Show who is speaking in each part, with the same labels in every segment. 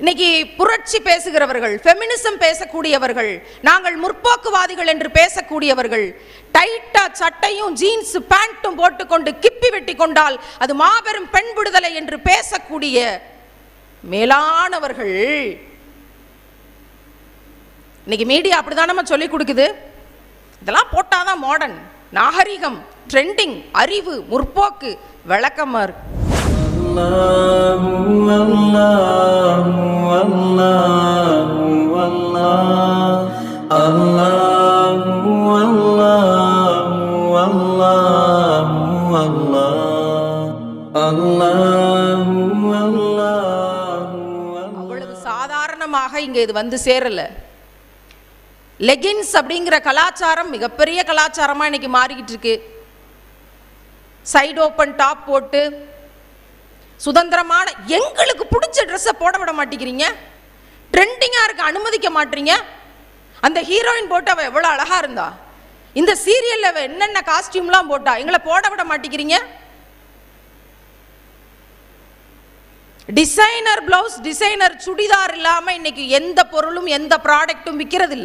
Speaker 1: இன்னைக்கு புரட்சி பேசுகிறவர்கள் ஃபெமினிசம் பேசக்கூடியவர்கள் நாங்கள் முற்போக்குவாதிகள் என்று பேசக்கூடியவர்கள் டைட்டா சட்டையும் ஜீன்ஸ் பேண்ட்டும் போட்டுக்கொண்டு கிப்பி வெட்டி கொண்டால் அது மாபெரும் பெண் விடுதலை என்று பேசக்கூடிய மேலானவர்கள். இன்னைக்கு மீடியா அப்படிதான் நம்ம சொல்லி கொடுக்குது. இதெல்லாம் போட்டாதான் மாடர்ன் நாகரிகம் ட்ரெண்டிங் அறிவு முற்போக்கு விளக்கமாக இருக்கு சாதாரணமாக இங்க இது வந்து சேரல. லெகின்ஸ் அப்படிங்கிற கலாச்சாரம் மிகப்பெரிய கலாச்சாரமா இன்னைக்கு மாறிக்கிட்டு இருக்கு. சைடு ஓப்பன் டாப் போட்டு சுதந்திரமான எங்களுக்கு பிடிச்ச ட்ரெஸ்ஸை போட விட மாட்டேங்கிறீங்க? ட்ரெண்டிங்காக இருக்க அனுமதிக்க மாட்டீங்க? அந்த ஹீரோயின் போட்டு அவள் எவ்வளோ அழகாக இருந்தா? இந்த சீரியலில் என்னென்ன காஸ்டியூம்லாம் போட்டா எங்களை போட விட மாட்டேங்கிறீங்க? டிசைனர் பிளவுஸ் டிசைனர் சுடிதார் இல்லாமல் இன்னைக்கு எந்த பொருளும் எந்த ப்ராடக்ட்டும் விற்கிறது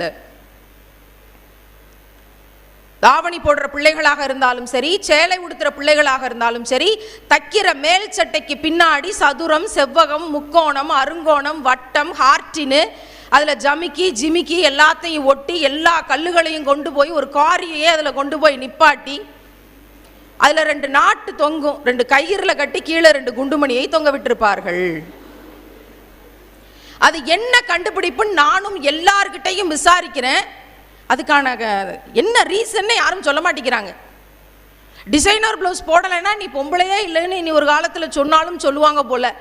Speaker 1: தாவணி போடுற பிள்ளைகளாக இருந்தாலும் சரி சேலை உடுத்துற பிள்ளைகளாக இருந்தாலும் சரி தைக்கிற மேல் சட்டைக்கு பின்னாடி சதுரம் செவ்வகம் முக்கோணம் அருங்கோணம் வட்டம் ஹார்ட்டின்னு அதில் ஜமிக்கி ஜிமிக்கி எல்லாத்தையும் ஒட்டி எல்லா கல்லுகளையும் கொண்டு போய் ஒரு காரியையே அதில் கொண்டு போய் நிப்பாட்டி அதில் ரெண்டு நாட்டு தொங்கும் ரெண்டு கயிறுல கட்டி கீழே ரெண்டு குண்டுமணியை தொங்க விட்டிருப்பார்கள். அது என்ன கண்டுபிடிப்புன்னு நானும் எல்லார்கிட்டையும் விசாரிக்கிறேன். அதுக்கான க- என்ன ரீசன்னு யாரும் சொல்ல மாட்டேங்கிறாங்க. டிசைனர் ப்ளவுஸ் போடலைன்னா நீ பொம்பளையே இல்லைன்னு நீ ஒரு காலத்தில் சொன்னாலும் சொல்லுவாங்க போல.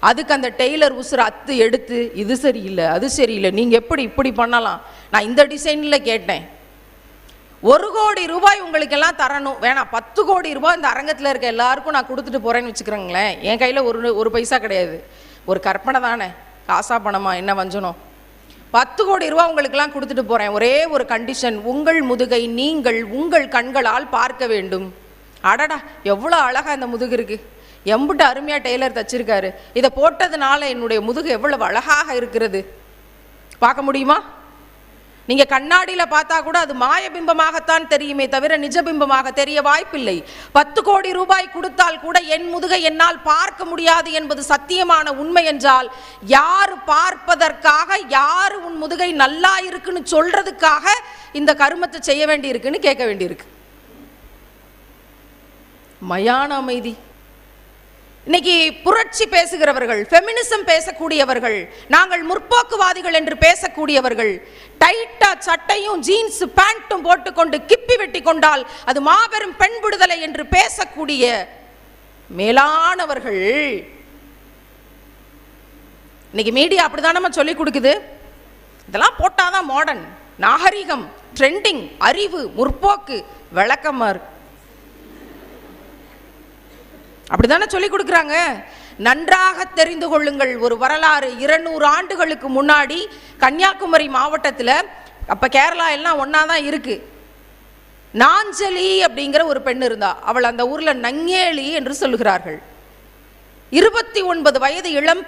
Speaker 1: அதுக்கு அந்த டெய்லர் உசுர அத்து எடுத்து இது சரியில்லை அது சரியில்லை நீங்கள் எப்படி இப்படி பண்ணலாம்? நான் இந்த டிசைனில் கேட்டேன். ஒரு கோடி ரூபாய் உங்களுக்கெல்லாம் தரணும். வேணாம் பத்து கோடி ரூபாய் இந்த அரங்கத்தில் இருக்க எல்லாருக்கும் நான் கொடுத்துட்டு போகிறேன்னு வச்சுக்கிறேங்களேன். என் கையில் ஒரு ஒரு பைசா கிடையாது. ஒரு கற்பனை தானே. காசா பணமா? என்ன வஞ்சனம்? பத்து கோடி ரூபா உங்களுக்கெல்லாம் கொடுத்துட்டு போகிறேன் ஒரே ஒரு கண்டிஷன் உங்கள் முதுகை நீங்கள் உங்கள் கண்களால் பார்க்க வேண்டும். அடடா எவ்வளோ அழகாக அந்த முதுகு இருக்குது எம்பிட்டு அருமையாக டெய்லர் தச்சிருக்காரு. இதை போட்டதுனால என்னுடைய முதுகு எவ்வளவு அழகாக இருக்கிறது. பார்க்க முடியுமா? நீங்கள் கண்ணாடியில் பார்த்தா கூட அது மாயபிம்பமாகத்தான் தெரியுமே தவிர நிஜபிம்பமாக தெரிய வாய்ப்பில்லை. பத்து கோடி ரூபாய் கொடுத்தால் கூட என் முதுகை என்னால் பார்க்க முடியாது என்பது சத்தியமான உண்மை என்றால் யார் பார்ப்பதற்காக யார் உன் முதுகை நல்லா இருக்குன்னு சொல்றதுக்காக இந்த கருமத்தை செய்ய வேண்டியிருக்குன்னு கேட்க வேண்டியிருக்கு. மயான அமைதி. இன்னைக்கு புரட்சி பேசுகிறவர்கள் ஃபெமினிசம் பேசக்கூடியவர்கள் நாங்கள் முற்போக்குவாதிகள் என்று பேசக்கூடியவர்கள் டைட்டா சட்டையும் ஜீன்ஸ் பேண்ட்டும் போட்டுக்கொண்டு கிப்பி வெட்டி கொண்டால் அது மாபெரும் பெண் விடுதலை என்று பேசக்கூடிய மேலானவர்கள். இன்னைக்கு மீடியா அப்படிதான் நம்ம சொல்லி கொடுக்குது? இதெல்லாம் போட்டாதான் மாடர்ன் நாகரிகம் ட்ரெண்டிங் அறிவு முற்போக்கு விளக்கமாக இருக்கு அப்படி தானே சொல்லி கொடுக்குறாங்க? நன்றாக தெரிந்து கொள்ளுங்கள். ஒரு வரலாறு இருநூறு ஆண்டுகளுக்கு முன்னாடி கன்னியாகுமரி மாவட்டத்தில் அப்போ கேரளா எல்லாம் ஒன்றா தான் இருக்குது நாஞ்சலி அப்படிங்கிற ஒரு பெண் இருந்தா அவள் அந்த ஊரில் நங்கேலி என்று சொல்லுகிறார்கள். இருபத்தி ஒன்பது வயது இளம்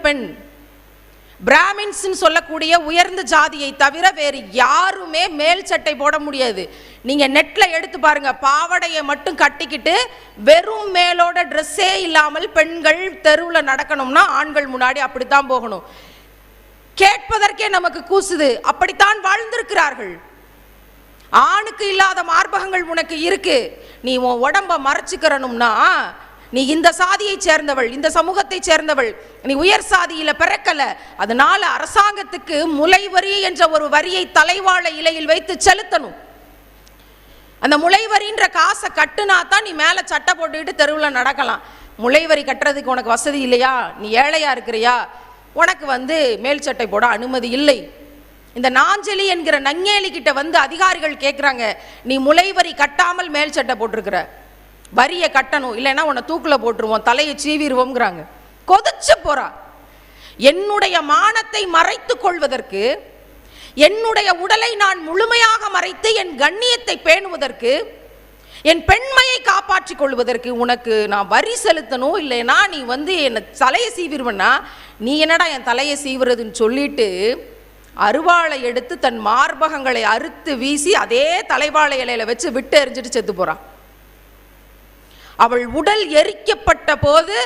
Speaker 1: பிராமின்ஸ்ன்னு சொல்லக்கூடிய உயர்ந்த ஜாதியை தவிர வேறு யாருமே மேல் சட்டை போட முடியாது. நீங்கள் நெட்டில் எடுத்து பாருங்க பாவடையை மட்டும் கட்டிக்கிட்டு வெறும் மேலோட ட்ரெஸ்ஸே இல்லாமல் பெண்கள் தெருவில் நடக்கணும்னா ஆண்கள் முன்னாடி அப்படித்தான் போகணும். கேட்பதற்கே நமக்கு கூசுது. அப்படித்தான் வாழ்ந்திருக்கிறார்கள். ஆணுக்கு இல்லாத மார்பகங்கள் உனக்கு இருக்கு. நீ உன் உடம்ப மறைச்சிக்கிறனும்னா நீ இந்த சாதியை சேர்ந்தவள் இந்த சமூகத்தை சேர்ந்தவள் நீ உயர் சாதியில பிறக்கல அதனால அரசாங்கத்துக்கு முளைவரி என்ற ஒரு வரியை தலைவாழ இலையில் வைத்து செலுத்தணும். அந்த முளைவரின்ற காசை கட்டுனா தான் நீ மேலே சட்டை போட்டுக்கிட்டு தெருவில் நடக்கலாம். முளைவரி கட்டுறதுக்கு உனக்கு வசதி இல்லையா? நீ ஏழையா இருக்கிறியா? உனக்கு வந்து மேல் சட்டை போட அனுமதி இல்லை. இந்த நாஞ்சலி என்கிற நங்கேலி கிட்ட வந்து அதிகாரிகள் கேட்குறாங்க நீ முளைவரி கட்டாமல் மேல் சட்டை போட்டிருக்கிற. வரியை கட்டணும் இல்லைன்னா உன்னை தூக்கில் போட்டுருவோம் தலையை சீவிடுவோங்கிறாங்க கொதிச்சு போறா. என்னுடைய மானத்தை மறைத்து கொள்வதற்கு என்னுடைய உடலை நான் முழுமையாக மறைத்து என் கண்ணியத்தை பேணுவதற்கு என் பெண்மையை காப்பாற்றிக் கொள்வதற்கு உனக்கு நான் வரி செலுத்தணும் இல்லைன்னா நீ வந்து என்னை தலையை சீவிருவனா நீ என்னடா என் தலையை சீவுறதுன்னு சொல்லிட்டு அருவாளை எடுத்து தன் மார்பகங்களை அறுத்து வீசி அதே தலைவாழை இலையில வச்சு விட்டு எறிஞ்சிட்டு செத்து போகிறான் அவள் உடல் எரிக்கப்பட்ட போது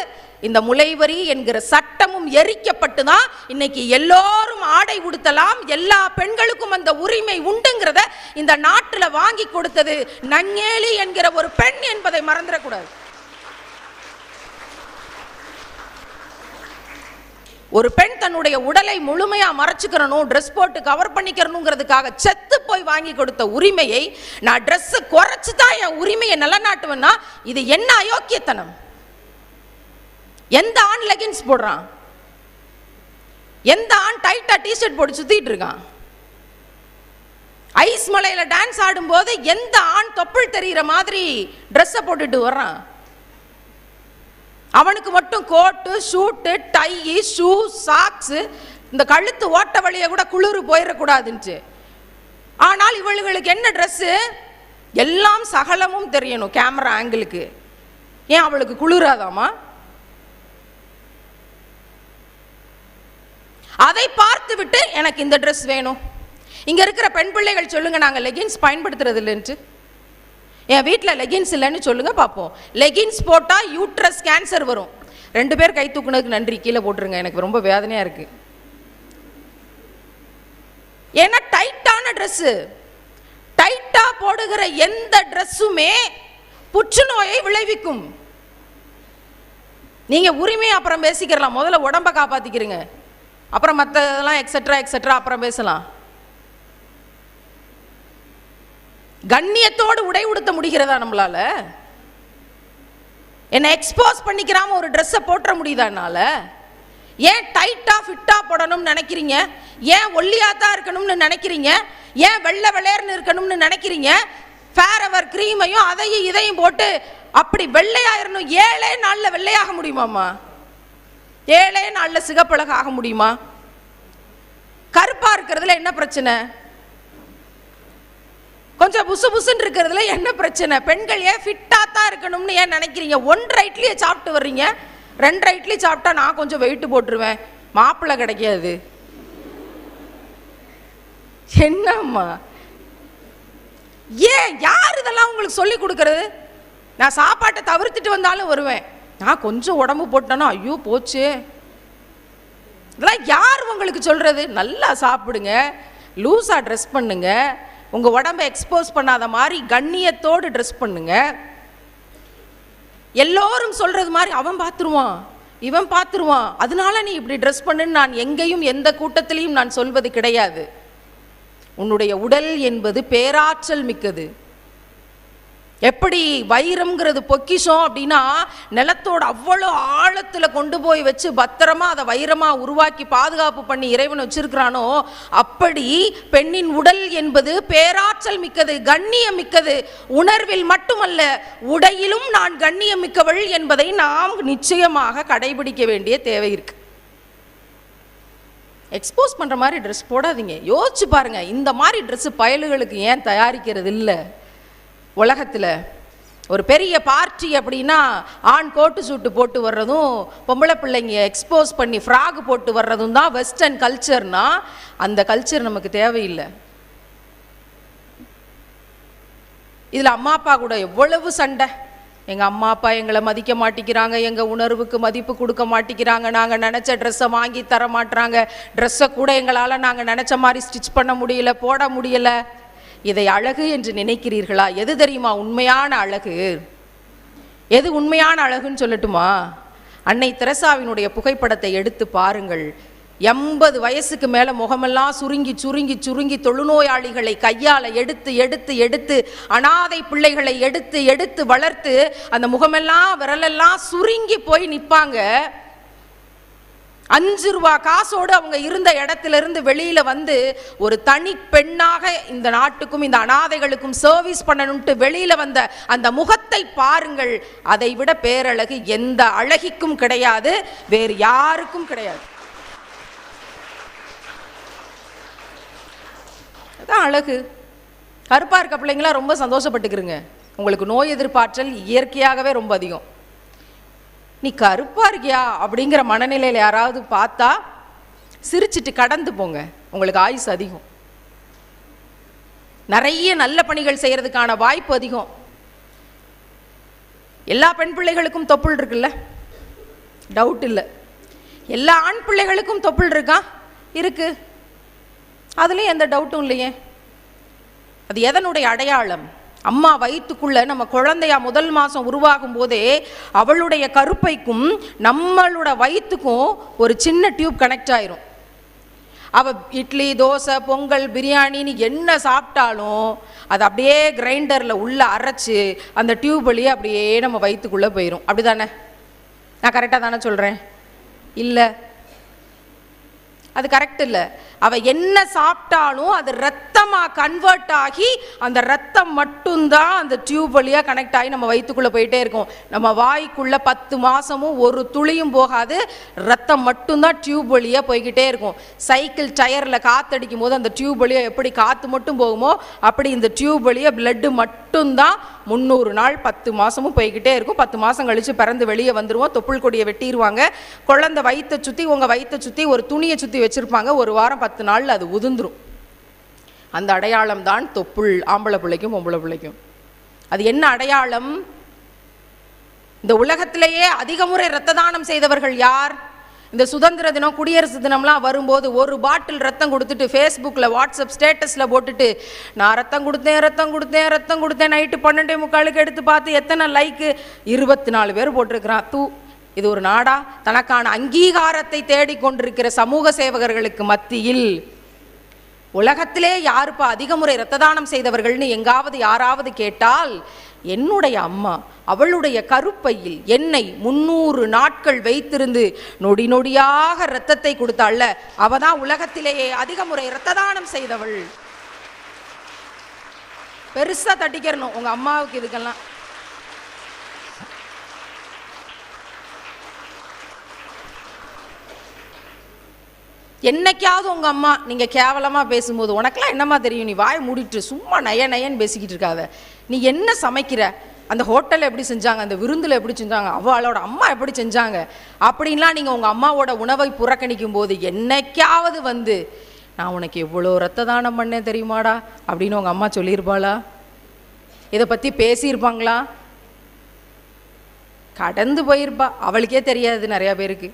Speaker 1: இந்த முளைவரி என்கிற சட்டமும் எரிக்கப்பட்டு தான் இன்னைக்கு எல்லோரும் ஆடை உடுத்தலாம் எல்லா பெண்களுக்கும் அந்த உரிமை உண்டுங்கிறத இந்த நாட்டில் வாங்கி கொடுத்தது நங்கேலி என்கிற ஒரு பெண் என்பதை மறந்துடக்கூடாது. ஒரு பெண் தன்னுடைய உடலை முழுமையா மறைச்சுக்கிறணும் ட்ரெஸ் போட்டு கவர் பண்ணிக்கிறணுங்கிறதுக்காக செத்து போய் வாங்கி கொடுத்த உரிமையை நான் ட்ரெஸ்ஸு குறைச்சி தான் என் உரிமையை நிலநாட்டுவேன்னா இது என்ன அயோக்கியத்தனம்? எந்த ஆண் லெகின்ஸ் போடுறான்? எந்த ஆண் டைட்டா டிஷர்ட் போட்டு சுத்திட்டு இருக்கான் ஐஸ் மலையில் டான்ஸ் ஆடும்போது எந்த ஆண் தொப்புள் தெரிகிற மாதிரி ட்ரெஸ்ஸை போட்டுட்டு வர்றான்? அவனுக்கு மட்டும் coat suit tie shoe socks இந்த கழுத்து ஓட்ட வழியை கூட குளிர் போயிடக்கூடாதுன்ட்டு ஆனால் இவளுகளுக்கு என்ன ட்ரெஸ்ஸு எல்லாம் சகலமும் தெரியணும் கேமரா ஆங்கிளுக்கு ஏன் அவளுக்கு குளிராதாமா? அதை பார்த்து விட்டு எனக்கு இந்த ட்ரெஸ் வேணும். இங்கே இருக்கிற பெண் பிள்ளைகள் சொல்லுங்கள் நாங்கள் லெகின்ஸ் பயன்படுத்துறது இல்லைன்ட்டு என் வீட்டில் லெகின்ஸ் இல்லைன்னு சொல்லுங்கள் பார்ப்போம். லெகின்ஸ் போட்டால் யூட்ரஸ் கேன்சர் வரும். ரெண்டு பேர் கை தூக்குனதுக்கு நன்றி. கீழே போட்டுருங்க எனக்கு ரொம்ப வேதனையாக இருக்குது ஏன்னா டைட்டான ட்ரெஸ்ஸு டைட்டாக போடுகிற எந்த ட்ரெஸ்ஸுமே புற்றுநோயை விளைவிக்கும். நீங்கள் உரிமையை அப்புறம் பேசிக்கிறலாம். முதல்ல உடம்ப காப்பாற்றிக்கிறீங்க அப்புறம் மற்றதெல்லாம் எக்ஸட்ரா எக்ஸெட்ரா அப்புறம் பேசலாம். கண்ணியத்தோடு உடை உடுத்த முடிகிறதா நம்மளால? என்னை எக்ஸ்போஸ் பண்ணிக்கிறாம ஒரு ட்ரெஸ்ஸை போட்டுற முடியுதா என்னால்? ஏன் டைட்டாக ஃபிட்டாக போடணும்னு நினைக்கிறீங்க? ஏன் ஒல்லியாக தான் இருக்கணும்னு நினைக்கிறீங்க? ஏன் வெள்ளை வெள்ளையர்னு இருக்கணும்னு நினைக்கிறீங்க? ஃபேர் அவர் க்ரீமையும் அதையும் இதையும் போட்டு அப்படி வெள்ளையாயிரணும் ஏழே நாளில் வெள்ளையாக முடியுமாம்மா? ஏழே நாளில் சிகப்பழக ஆக முடியுமா? கருப்பாக இருக்கிறதுல என்ன பிரச்சனை? கொஞ்சம் புசு புசுன்னு இருக்கிறதுல என்ன பிரச்சனை? பெண்கள் ஏன் ஃபிட்டாக தான் இருக்கணும்னு ஏன் நினைக்கிறீங்க? ஒன்றரை இட்லியை சாப்பிட்டு வர்றீங்க. ரெண்டரை இட்லி சாப்பிட்டா நான் கொஞ்சம் வெயிட் போட்டுருவேன். மாப்பிள்ளை கிடைக்காது. என்னம்மா? ஏன்? யார் இதெல்லாம் உங்களுக்கு சொல்லி கொடுக்கறது? நான் சாப்பாட்டை தவிர்த்துட்டு வந்தாலும் வருவேன். நான் கொஞ்சம் உடம்பு போட்டேன்னா ஐயோ போச்சு. இதெல்லாம் யார் உங்களுக்கு சொல்கிறது நல்லா சாப்பிடுங்க. லூஸாக ட்ரெஸ் பண்ணுங்கள் உங்கள் உடம்ப எக்ஸ்போஸ் பண்ணாத மாதிரி கண்ணியத்தோடு ட்ரெஸ் பண்ணுங்க. எல்லோரும் சொல்கிறது மாதிரி அவன் பார்த்துருவான் இவன் பார்த்துருவான். அதனால நீ இப்படி ட்ரெஸ் பண்ணுன்னு நான் எங்கேயும் எந்த கூட்டத்திலையும் நான் சொல்வது கிடையாது. உன்னுடைய உடல் என்பது பேராற்றல் மிக்கது. எப்படி வைரம்ங்கிறது பொக்கிஷம் அப்படின்னா நிலத்தோட அவ்வளோ ஆழத்தில் கொண்டு போய் வச்சு பத்திரமா அதை வைரமாக உருவாக்கி பாதுகாப்பு பண்ணி இறைவன் வச்சிருக்கிறானோ அப்படி பெண்ணின் உடல் என்பது பேராற்றல் மிக்கது கண்ணியம் மிக்கது. உணர்வில் மட்டுமல்ல உடையிலும் நான் கண்ணியம் மிக்கவள் என்பதை நாம் நிச்சயமாக கடைபிடிக்க வேண்டிய தேவை இருக்கு. எக்ஸ்போஸ் பண்ணுற மாதிரி ட்ரெஸ் போடாதீங்க. யோசிச்சு பாருங்க இந்த மாதிரி ட்ரெஸ்ஸு பயலுகளுக்கு ஏன் தயாரிக்கிறது இல்லை உலகத்தில் ஒரு பெரிய பார்ட்டி அப்படின்னா ஆண் கோட்டு சூட்டு போட்டு வர்றதும் பொம்பளை பிள்ளைங்க எக்ஸ்போஸ் பண்ணி ஃப்ராக் போட்டு வர்றதும் தான் வெஸ்டர்ன் கல்ச்சர்னா அந்த கல்ச்சர் நமக்கு தேவையில்லை. இதில் அம்மா அப்பா கூட எவ்வளவு சண்டை. எங்கள் அம்மா அப்பா எங்களை மதிக்க மாட்டேங்கிறாங்க எங்கள் உணர்வுக்கு மதிப்பு கொடுக்க மாட்டேங்கிறாங்க நாங்கள் நினச்ச ட்ரெஸ்ஸை வாங்கி தர மாட்டுறாங்க ட்ரெஸ்ஸை கூட எங்களால் நாங்கள் நினச்ச மாதிரி ஸ்டிச் பண்ண முடியல போட முடியல. இதை அழகு என்று நினைக்கிறீர்களா? எது தெரியுமா? உண்மையான அழகு. எது உண்மையான அழகுன்னு சொல்லட்டுமா? அன்னை தெரசாவினுடைய புகைப்படத்தை எடுத்து பாருங்கள். எண்பது வயசுக்கு மேலே முகமெல்லாம் சுருங்கி சுருங்கி சுருங்கி தொழுநோயாளிகளை கையால் எடுத்து எடுத்து எடுத்து அனாதை பிள்ளைகளை எடுத்து எடுத்து வளர்த்து அந்த முகமெல்லாம் விரலெல்லாம் சுருங்கி போய் நிற்பாங்க அஞ்சு ரூபா காசோடு அவங்க இருந்த இடத்துல இருந்து வந்து ஒரு தனி பெண்ணாக இந்த நாட்டுக்கும் இந்த அனாதைகளுக்கும் சர்வீஸ் பண்ணணும்ட்டு வெளியில் வந்த அந்த முகத்தை பாருங்கள். அதை விட பேரழகு எந்த அழகிக்கும் கிடையாது வேறு யாருக்கும் கிடையாது. அதான் அழகு. கருப்பாக இருக்க பிள்ளைங்களாம் ரொம்ப சந்தோஷப்பட்டுக்கிறங்க. உங்களுக்கு நோய் எதிர்ப்பாற்றல் இயற்கையாகவே ரொம்ப அதிகம். நீ கருப்பாக இருக்கியா அப்படிங்கிற மனநிலையில் யாராவது பார்த்தா சிரிச்சிட்டு கடந்து போங்க. உங்களுக்கு ஆயுஸ் அதிகம். நிறைய நல்ல பணிகள் செய்கிறதுக்கான வாய்ப்பு அதிகம். எல்லா பெண் பிள்ளைகளுக்கும் தொப்புள் இருக்குல்ல? டவுட் இல்லை. எல்லா ஆண் பிள்ளைகளுக்கும் தொப்புள் இருக்கா? இருக்கு. அதுலேயும் எந்த டவுட்டும் இல்லையே. அது எதனுடைய அடையாளம்? அம்மா வயிற்றுக்குள்ளே நம்ம குழந்தையா முதல் மாதம் உருவாகும் போதே அவளுடைய கருப்பைக்கும் நம்மளோட வயிற்றுக்கும் ஒரு சின்ன டியூப் கனெக்ட் ஆயிரும். அவள் இட்லி தோசை பொங்கல் பிரியாணின்னு என்ன சாப்பிட்டாலும் அது அப்படியே கிரைண்டரில் உள்ளே அரைச்சு அந்த டியூப் வழியே அப்படியே நம்ம வயிற்றுக்குள்ளே போயிடும் அப்படி தானே நான் கரெக்டாக தானே சொல்கிறேன் இல்லை. அது கரெக்ட் இல்லை. அவள் என்ன சாப்பிட்டாலும் அது ரத்தமாக கன்வெர்ட் ஆகி அந்த ரத்தம் மட்டும்தான் அந்த டியூப் வழியாக கனெக்ட் ஆகி நம்ம வயிற்றுக்குள்ள போயிட்டே இருக்கும். நம்ம வாய்க்குள்ளே பத்து மாதமும் ஒரு துளியும் போகாது. ரத்தம் மட்டும்தான் டியூப் வழியாக போய்கிட்டே இருக்கும். சைக்கிள் டயரில் காற்றடிக்கும் போது அந்த டியூப் வழியாக எப்படி காற்று மட்டும் போகுமோ அப்படி இந்த டியூப் வழியாக பிளட்டு மட்டும்தான் முந்நூறு நாள் பத்து மாதமும் போய்கிட்டே இருக்கும். பத்து மாதம் கழித்து பிறந்து வெளியே வந்துடுவோம் தொப்புள் கொடியை வெட்டிடுவாங்க குழந்தை வயிற்றை சுற்றி உங்கள் வயிற்றை சுற்றி ஒரு துணியை சுற்றி வச்சுருப்பாங்க. ஒரு வாரம் பத்து நாள்ல அது உதுந்துரும் அந்த அடையாளம் தான் தொப்புள் ஆம்பளை பிள்ளைக்கும் பொம்பளை பிள்ளைக்கும். அது என்ன அடையாளம்? இந்த உலகத்திலேயே அதிக முறை இரத்த தானம் செய்தவர்கள் யார்? இந்த சுதந்திர தினம் குடியரசு தினம்லாம் வரும்போது ஒரு பாட்டில் ரத்தம் கொடுத்துட்டு ஃபேஸ்புக்கில் வாட்ஸ்அப் ஸ்டேட்டஸில் போட்டுட்டு நான் ரத்தம் கொடுத்தேன் ரத்தம் கொடுத்தேன் ரத்தம் கொடுத்தேன் நைட்டு பன்னெண்டே முக்காலுக்கு எடுத்து பார்த்து எத்தனை லைக்கு இருபத்தி நாலு பேர் போட்டிருக்கிறான். தூ இது ஒரு நாடா? தனக்கான அங்கீகாரத்தை தேடிக்கொண்டிருக்கிற சமூக சேவகர்களுக்கு மத்தியில் உலகத்திலே யாருப்பா அதிக முறை இரத்த தானம் செய்தவர்கள்னு எங்காவது யாராவது கேட்டால் என்னுடைய அம்மா அவளுடைய கருப்பையில் என்னை முன்னூறு நாட்கள் வைத்திருந்து நொடி நொடியாக இரத்தத்தை கொடுத்தாள்ல அவ தான் உலகத்திலேயே அதிக முறை இரத்த தானம் செய்தவள். பெருசாக தட்டிக்கிறணும். உங்க அம்மாவுக்கு இதுக்கெல்லாம் என்னைக்காவது உங்கள் அம்மா நீங்கள் கேவலமாக பேசும்போது உனக்கெல்லாம் என்னம்மா தெரியும்? நீ வாய் மூடிட்டு சும்மா நய நயன்னு பேசிக்கிட்டு இருக்காத. நீ என்ன சமைக்கிற? அந்த ஹோட்டலில் எப்படி செஞ்சாங்க? அந்த விருந்தில் எப்படி செஞ்சாங்க? அவளோட அம்மா எப்படி செஞ்சாங்க? அப்படின்லாம் நீங்கள் உங்கள் அம்மாவோட உணவை புறக்கணிக்கும் போது என்னைக்காவது வந்து நான் உனக்கு எவ்வளோ ரத்த தானம் பண்ணேன் தெரியுமாடா? அப்படின்னு உங்கள் அம்மா சொல்லியிருப்பாளா? இதை பற்றி பேசியிருப்பாங்களா? கடந்து போயிருப்பா. அவளுக்கே தெரியாது நிறையா பேருக்கு.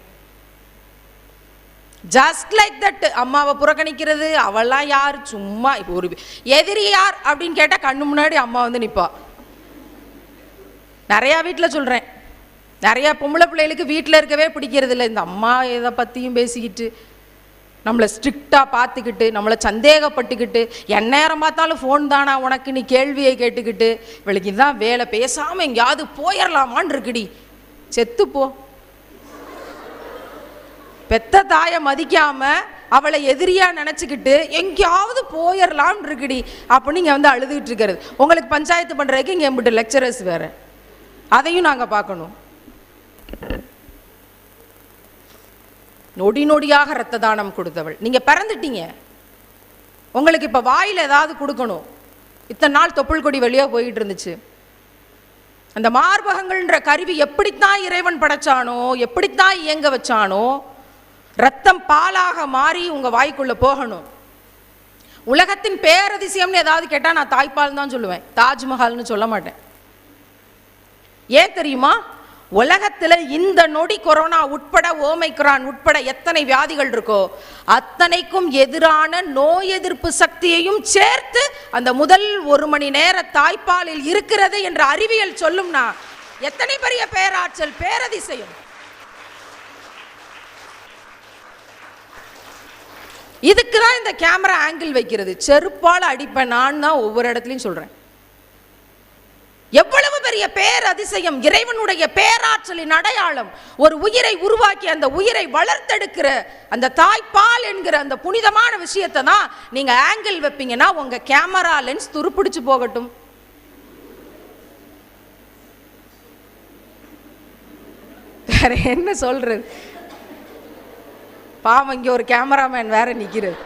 Speaker 1: ஜஸ்ட் லைக் தட் அம்மாவை புறக்கணிக்கிறது அவெல்லாம் யார்? சும்மா இப்போ ஒரு எதிரி யார் அப்படின்னு கேட்டால் கண்ணு முன்னாடி அம்மா வந்து நிற்பா நிறையா வீட்டில் சொல்கிறேன் நிறையா பொம்பளை பிள்ளைகளுக்கு வீட்டில் இருக்கவே பிடிக்கிறது இல்லை. இந்த அம்மா இதை பற்றியும் பேசிக்கிட்டு நம்மளை ஸ்ட்ரிக்டாக பார்த்துக்கிட்டு நம்மளை சந்தேகப்பட்டுக்கிட்டு எந்நேரம் பார்த்தாலும் ஃபோன் தானா உனக்கு? நீ கேள்வியை கேட்டுக்கிட்டு இவளுக்கு இதுதான் வேலை. பேசாமல் எங்கேயாவது போயிடலாமான்னு இருக்குடி. செத்துப்போ. பெத்த தாயை மதிக்காம அவளை எதிரியா நினச்சிக்கிட்டு எங்கேயாவது போயிடலாம்னு இருக்குடி. அப்படின்னு இங்கே வந்து அழுதுகிட்டு இருக்கிறது. உங்களுக்கு பஞ்சாயத்து பண்ணுறதுக்கு இங்கே எம்பிட்டு லெக்சரர்ஸ் வேறு. அதையும் நாங்கள் பார்க்கணும். நொடி நொடியாக ரத்த தானம் கொடுத்தவள். நீங்கள் பிறந்துட்டீங்க. உங்களுக்கு இப்போ வாயில் ஏதாவது கொடுக்கணும். இத்தனை நாள் தொப்புள் கொடி வெளியே போயிட்டு இருந்துச்சு. அந்த மார்பகங்கள்ன்ற கருவி எப்படித்தான் இறைவன் படைச்சானோ எப்படித்தான் இயங்க வச்சானோ ரத்தம் பாலாக மாறி உங்கள் வாய்க்குள்ளே போகணும். உலகத்தின் பேரதிசயம்னு ஏதாவது கேட்டால் நான் தாய்ப்பால் தான் சொல்லுவேன். தாஜ்மஹால்னு சொல்ல மாட்டேன். ஏன் தெரியுமா? உலகத்தில் இந்த நொடி கொரோனா உட்பட ஓமைக்ரான் உட்பட எத்தனை வியாதிகள் இருக்கோ அத்தனைக்கும் எதிரான நோய் எதிர்ப்பு சக்தியையும் சேர்த்து அந்த முதல் ஒரு மணி நேர தாய்ப்பாலில் இருக்கிறது என்ற அறிவியல் சொல்லும்னா எத்தனை பெரிய பேராற்றல் பேரதிசயம். இதுக்கு தான் இந்த கேமரா ஆங்கிள் வைக்கிறது. செருப்பால் அடிப்பேன் நான் தான் ஒவ்வொரு இடத்துலையும் சொல்கிறேன் எவ்வளவு பெரிய பேரதிசயம் இறைவனுடைய பேராற்றலின் அடையாளம் ஒரு உயிரை உருவாக்கி அந்த உயிரை வளர்த்தெடுக்கிற அந்த தாய்ப்பால் என்கிற அந்த புனிதமான விஷயத்தை தான் நீங்க ஆங்கிள் வைப்பீங்கன்னா உங்க கேமரா லென்ஸ் துருப்பிடிச்சு போகட்டும். வேற என்ன சொல்றது? பாவம் இங்க ஒரு கேமராமேன் வேற நிக்கிறது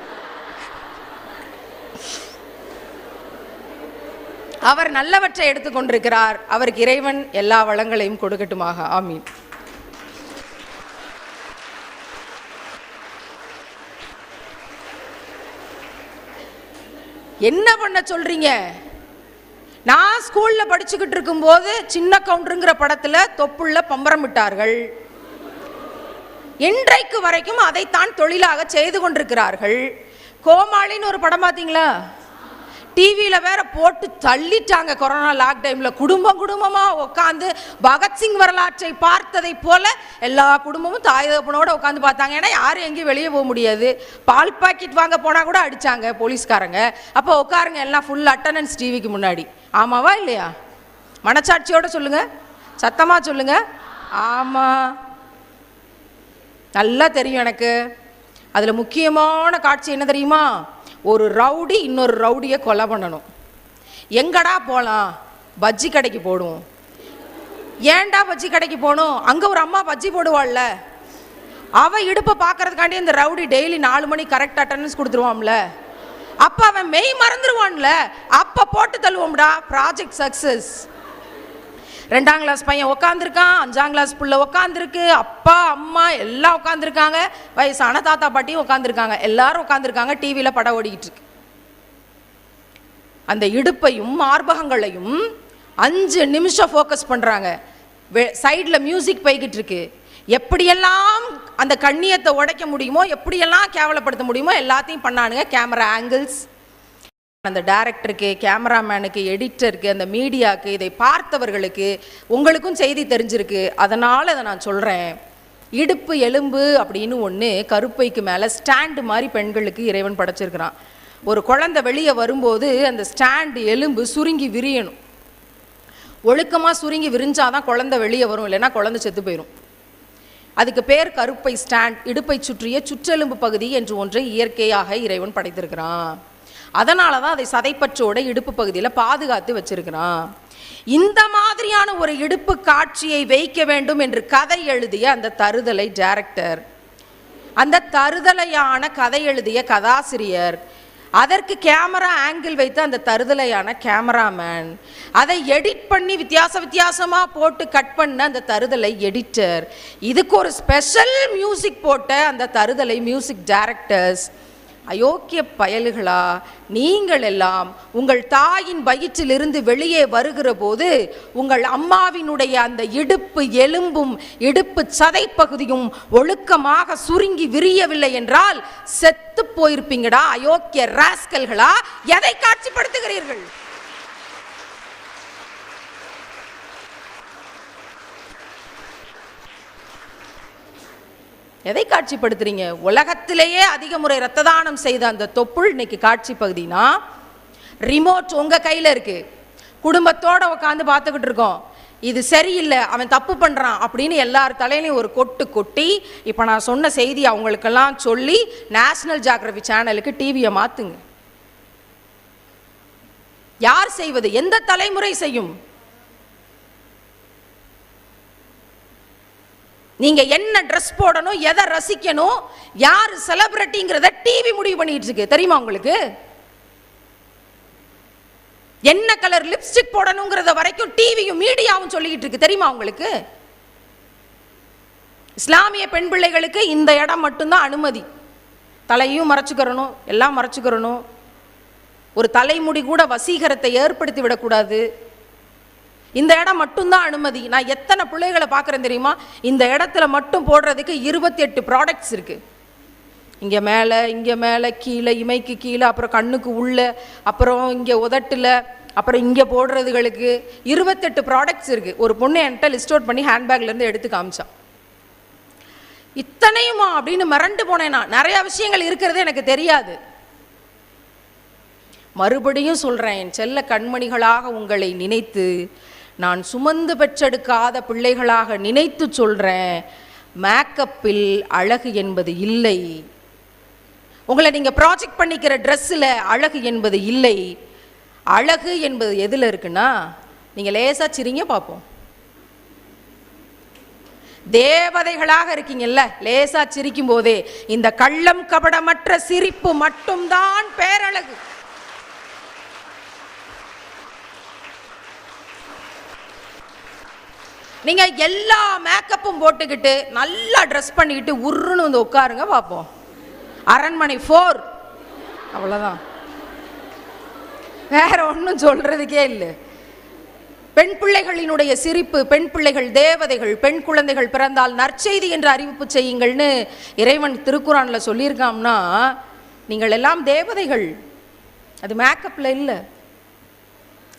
Speaker 1: அவர் நல்லவற்றை எடுத்துக்கொண்டிருக்கிறார் அவருக்கு இறைவன் எல்லா வளங்களையும் கொடுக்கட்டுமாக. ஆமீன். என்ன பண்ண சொல்றீங்க? நான் ஸ்கூல்ல படிச்சுக்கிட்டு இருக்கும்போது சின்ன கவுண்டருங்கிற படத்துல தொப்புள்ள பம்பரம் விட்டார்கள். இன்றைக்கு வரைக்கும் அதைத்தான் தொழிலாக செய்து கொண்டிருக்கிறார்கள். கோமாளின்னு ஒரு படம் பார்த்தீங்களா? டிவியில் வேற போட்டு தள்ளிட்டாங்க கொரோனா லாக் டைமில் குடும்பம் குடும்பமாக உட்காந்து பகத்சிங் வரலாற்றை பார்த்ததை போல எல்லா குடும்பமும் தாய் தகப்பனோட உட்காந்து பார்த்தாங்க. ஏன்னா யாரும் எங்கேயும் வெளியே போக முடியாது. பால் பாக்கெட் வாங்க போனால் கூட அடிச்சாங்க போலீஸ்காரங்க. அப்போ உட்காருங்க எல்லாம் ஃபுல் அட்டண்டன்ஸ் டிவிக்கு முன்னாடி. ஆமாவா இல்லையா? மனச்சாட்சியோட சொல்லுங்கள் சத்தமாக சொல்லுங்கள் ஆமாம் நல்லா தெரியும் எனக்கு. அதில் முக்கியமான காட்சி என்ன தெரியுமா? ஒரு ரவுடி இன்னொரு ரவுடியை கொலை பண்ணணும். எங்கடா போகலாம் பஜ்ஜி கடைக்கு போடுவோம். ஏன்டா பஜ்ஜி கடைக்கு போகணும்? அங்கே ஒரு அம்மா பஜ்ஜி போடுவாள்ல. அவன் இடுப்பை பார்க்கறதுக்காண்டி இந்த ரவுடி டெய்லி நாலு மணி கரெக்ட் அட்டண்டன்ஸ் கொடுத்துருவான்ல. அப்போ அவன் மெய் மறந்துடுவான்ல அப்போ போட்டு தள்ளுவோம்டா. ப்ராஜெக்ட் சக்ஸஸ் ரெண்டாம் கிளாஸ் பையன் உட்காந்துருக்கான் அஞ்சாம் கிளாஸ் பிள்ளை உட்காந்துருக்கு அப்பா அம்மா எல்லாம் உட்காந்துருக்காங்க வயசான தாத்தா பாட்டியும் உட்காந்துருக்காங்க எல்லாரும் உட்காந்துருக்காங்க டிவியில் படம் ஓடிக்கிட்டு இருக்கு. அந்த இடுப்பையும் மார்பகங்களையும் அஞ்சு நிமிஷம் ஃபோக்கஸ் பண்ணுறாங்க சைடில் மியூசிக் போய்கிட்டு இருக்கு. எப்படியெல்லாம் அந்த கண்ணியத்தை உடைக்க முடியுமோ எப்படியெல்லாம் கேவலப்படுத்த முடியுமோ எல்லாத்தையும் பண்ணானுங்க. கேமரா ஆங்கிள்ஸ் அந்த டைரக்டருக்கு கேமராமேனுக்கு எடிட்டருக்கு அந்த மீடியாவுக்கு இதை பார்த்தவர்களுக்கு உங்களுக்கும் செய்தி தெரிஞ்சிருக்கு. அதனால் அதை நான் சொல்கிறேன் இடுப்பு எலும்பு அப்படின்னு ஒன்று கருப்பைக்கு மேலே ஸ்டாண்டு மாதிரி பெண்களுக்கு இறைவன் படைச்சிருக்கிறான். ஒரு குழந்தை வெளியே வரும்போது அந்த ஸ்டாண்டு எலும்பு சுருங்கி விரியணும். ஒழுக்கமாக சுருங்கி விரிஞ்சாதான் குழந்தை வெளியே வரும் இல்லைன்னா குழந்தை செத்து போயிடும் அதுக்கு பேர் கருப்பை ஸ்டாண்ட் இடுப்பை சுற்றிய சுற்றெலும்பு பகுதி என்று ஒன்றை இயற்கையாக இறைவன் படைத்திருக்கிறான். அதனால தான் அதை சதைப்பற்றோட இடுப்பு பகுதியில் பாதுகாத்து வச்சிருக்கிறான். இந்த மாதிரியான ஒரு இடுப்பு காட்சியை வைக்க வேண்டும் என்று கதை எழுதிய அந்த தருதலை டைரக்டர் அந்த தருதலையான கதை எழுதிய கதாசிரியர். அதற்கு கேமரா ஆங்கிள் வைத்து அந்த தருதலையான கேமராமேன் அதை எடிட் பண்ணி வித்தியாச வித்தியாசமாக போட்டு கட் பண்ண அந்த தருதலை எடிட்டர் இதுக்கு ஒரு ஸ்பெஷல் மியூசிக் போட்ட அந்த தருதலை மியூசிக் டைரக்டர்ஸ் அயோக்கிய பயல்களா நீங்கள் எல்லாம் உங்கள் தாயின் வயிற்றிலிருந்து வெளியே வருகிற போது உங்கள் அம்மாவினுடைய அந்த இடுப்பு எலும்பும் இடுப்பு சதை பகுதியும் ஒழுக்கமாக சுருங்கி விரியவில்லை என்றால் செத்து போயிருப்பீங்கடா அயோக்கிய ராஸ்கல்களா. எதை காட்சிப்படுத்துகிறீர்கள்? எதை காட்சிப்படுத்துறீங்க? உலகத்திலேயே அதிக முறை ரத்த தானம் செய்த அந்த தொப்புள் இன்னைக்கு காட்சி பகுதினா ரிமோட் உங்க கையில இருக்கு. குடும்பத்தோட உட்காந்து பார்த்துக்கிட்டு இருக்கோம். இது சரியில்லை அவன் தப்பு பண்ணுறான் அப்படின்னு எல்லார் தலையிலையும் ஒரு கொட்டு கொட்டி இப்போ நான் சொன்ன செய்தி அவங்களுக்கெல்லாம் சொல்லி நேஷ்னல் ஜாகிரபி சேனலுக்கு டிவியை மாற்றுங்க யார் செய்வது? எந்த தலைமுறை செய்யும்? நீங்கள் என்ன ட்ரெஸ் போடணும் எதை ரசிக்கணும் யார் செலப்ரிட்டிங்கிறத டிவி முடிவு பண்ணிட்டு இருக்கு. தெரியுமா உங்களுக்கு? என்ன கலர் லிப்ஸ்டிக் போடணுங்கிறத வரைக்கும் டிவியும் மீடியாவும் சொல்லிக்கிட்டு இருக்கு. தெரியுமா உங்களுக்கு? இஸ்லாமிய பெண் பிள்ளைகளுக்கு இந்த இடம் மட்டும்தான் அனுமதி. தலையும் மறைச்சுக்கிறணும் எல்லாம் மறைச்சுக்கிறணும். ஒரு தலைமுடி கூட வசீகரத்தை ஏற்படுத்தி விடக்கூடாது. இந்த இடம் மட்டும்தான் அனுமதி. நான் எத்தனை பிள்ளைகளை பார்க்குறேன் தெரியுமா? இந்த இடத்துல மட்டும் போடுறதுக்கு இருபத்தி எட்டு ப்ராடக்ட்ஸ் இருக்கு. இங்கே மேலே இங்கே மேலே கீழே இமைக்கு கீழே அப்புறம் கண்ணுக்கு உள்ளே அப்புறம் இங்கே உதட்டில் அப்புறம் இங்கே போடுறதுகளுக்கு இருபத்தெட்டு ப்ராடக்ட்ஸ் இருக்குது ஒரு பொண்ணு என்கிட்ட லிஸ்ட் அவுட் பண்ணி ஹேண்ட்பேக்லேருந்து எடுத்து காமிச்சான் இத்தனையுமா அப்படின்னு மிரண்டு போனேன் நான். நிறையா விஷயங்கள் இருக்கிறது எனக்கு தெரியாது. மறுபடியும் சொல்கிறேன் என் செல்ல கண்மணிகளாக உங்களை நினைத்து நான் சுமந்து பெற்றெடுக்காத பிள்ளைகளாக நினைத்து சொல்கிறேன் மேக்கப்பில் அழகு என்பது இல்லை. உங்களை நீங்கள் ப்ராஜெக்ட் பண்ணிக்கிற ட்ரெஸ்ஸில் அழகு என்பது இல்லை. அழகு என்பது எதில் இருக்குன்னா நீங்கள் லேசாக சிரிங்க பார்ப்போம். தேவதைகளாக இருக்கீங்கல்ல லேசா சிரிக்கும் போதே இந்த கள்ளம் கபடமற்ற சிரிப்பு மட்டும்தான் பேரழகு. நீங்கள் எல்லா மேக்கப்பும் போட்டுக்கிட்டு நல்லா ட்ரெஸ் பண்ணிக்கிட்டு உருன்னு வந்து உட்காருங்க பார்ப்போம் அரண்மனை ஃபோர் அவ்வளோதான் வேற ஒன்றும் சொல்கிறதுக்கே இல்லை. பெண் பிள்ளைகளினுடைய சிரிப்பு பெண் பிள்ளைகள் தேவதைகள் பெண் குழந்தைகள் பிறந்தால் நற்செய்தி என்று அறிவிப்பு செய்யுங்கள்னு இறைவன் திருக்குறானில் சொல்லியிருக்காம்னா நீங்கள் எல்லாம் தேவதைகள். அது மேக்கப்பில் இல்லை.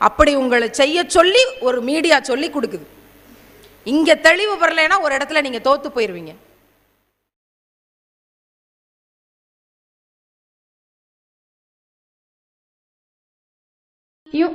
Speaker 1: அப்படி உங்களை செய்ய சொல்லி ஒரு மீடியா சொல்லி கொடுக்குது. இங்கே தெளிவு வரலைன்னா ஒரு இடத்துல நீங்கள் தோற்று போயிடுவீங்க